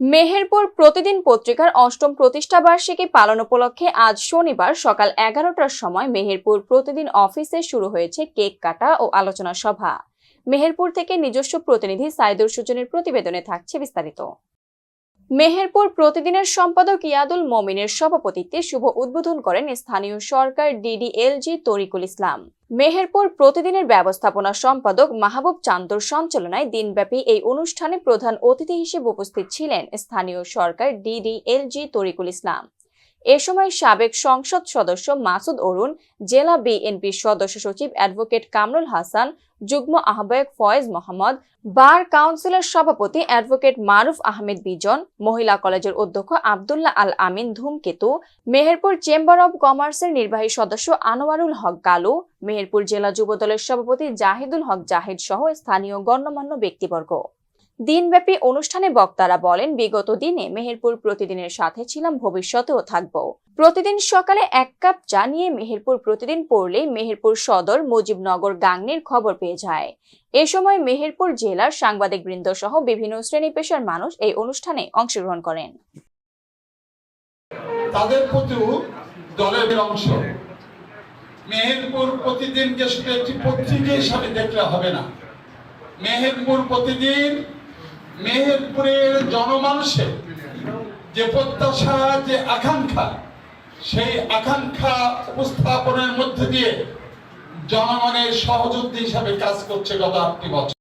মেহেরপুর প্রতিদিন পত্রিকার অষ্টম প্রতিষ্ঠা বার্ষিকী পালন উপলক্ষে আজ শনিবার সকাল এগারোটার সময় মেহেরপুর প্রতিদিন অফিসে শুরু হয়েছে কেক কাটা ও আলোচনা সভা। মেহেরপুর থেকে নিজস্ব প্রতিনিধি সাইদুর সুজনের প্রতিবেদনে থাকছে বিস্তারিত। মেহেরপুর প্রতিদিনের সম্পাদক ইয়াদুল মমিনের সভাপতিত্বে শুভ উদ্বোধন করেন স্থানীয় সরকার ডিডিএলজি তরিকুল ইসলাম। মেহেরপুর প্রতিদিনের ব্যবস্থাপনা সম্পাদক মাহবুব চান্দর সঞ্চালনায় দিনব্যাপী এই অনুষ্ঠানে প্রধান অতিথি হিসেবে উপস্থিত ছিলেন স্থানীয় সরকার ডিডিএলজি তরিকুল ইসলাম। এ সময় সাবেক সংসদ সদস্য মাসুদ অরুণ, জেলা বিএনপির সদস্য সচিব অ্যাডভোকেট কামরুল হাসান, যুগ্ম আহ্বায়ক ফয়েজ মোহাম্মদ, বার কাউন্সিলের সভাপতি অ্যাডভোকেট মারুফ আহমেদ বিজন, মহিলা কলেজের অধ্যক্ষ আবদুল্লাহ আল আমিন ধূমকেতু, মেহেরপুর চেম্বার অব কমার্সের নির্বাহী সদস্য আনোয়ারুল হক গালু, মেহেরপুর জেলা যুবদলের সভাপতি জাহিদুল হক জাহিদ সহ স্থানীয় গণ্যমান্য ব্যক্তিবর্গ। দিনব্যাপী অনুষ্ঠানে বক্তারা বলেন, বিগত দিনে মেহেরপুর প্রতিদিনের সাথে ছিলাম, ভবিষ্যতেও থাকব। প্রতিদিন সকালে এক কাপ চা নিয়ে মেহেরপুর প্রতিদিন পড়লেই মেহেরপুর সদর মুজিবনগর গাংনির খবর পেয়ে যায়। এ সময় মেহেরপুর জেলার সাংবাদিক বৃন্দ সহ বিভিন্ন শ্রেণি পেশার মানুষ এই অনুষ্ঠানে অংশগ্রহণ করেন। তাদের প্রতিও দলের অংশ। মেহেরপুর শুধু একটি পত্রিকা হিসাবে দেখলে হবে না। মেহেরপুর প্রতিদিন মেহেরপুরের জনমানুষের যে প্রত্যাশা, যে আকাঙ্ক্ষা, সেই আকাঙ্ক্ষা উপস্থাপনের মধ্যে দিয়ে জনগণের সহযোগী হিসাবে কাজ করছে গত আটটি বছর।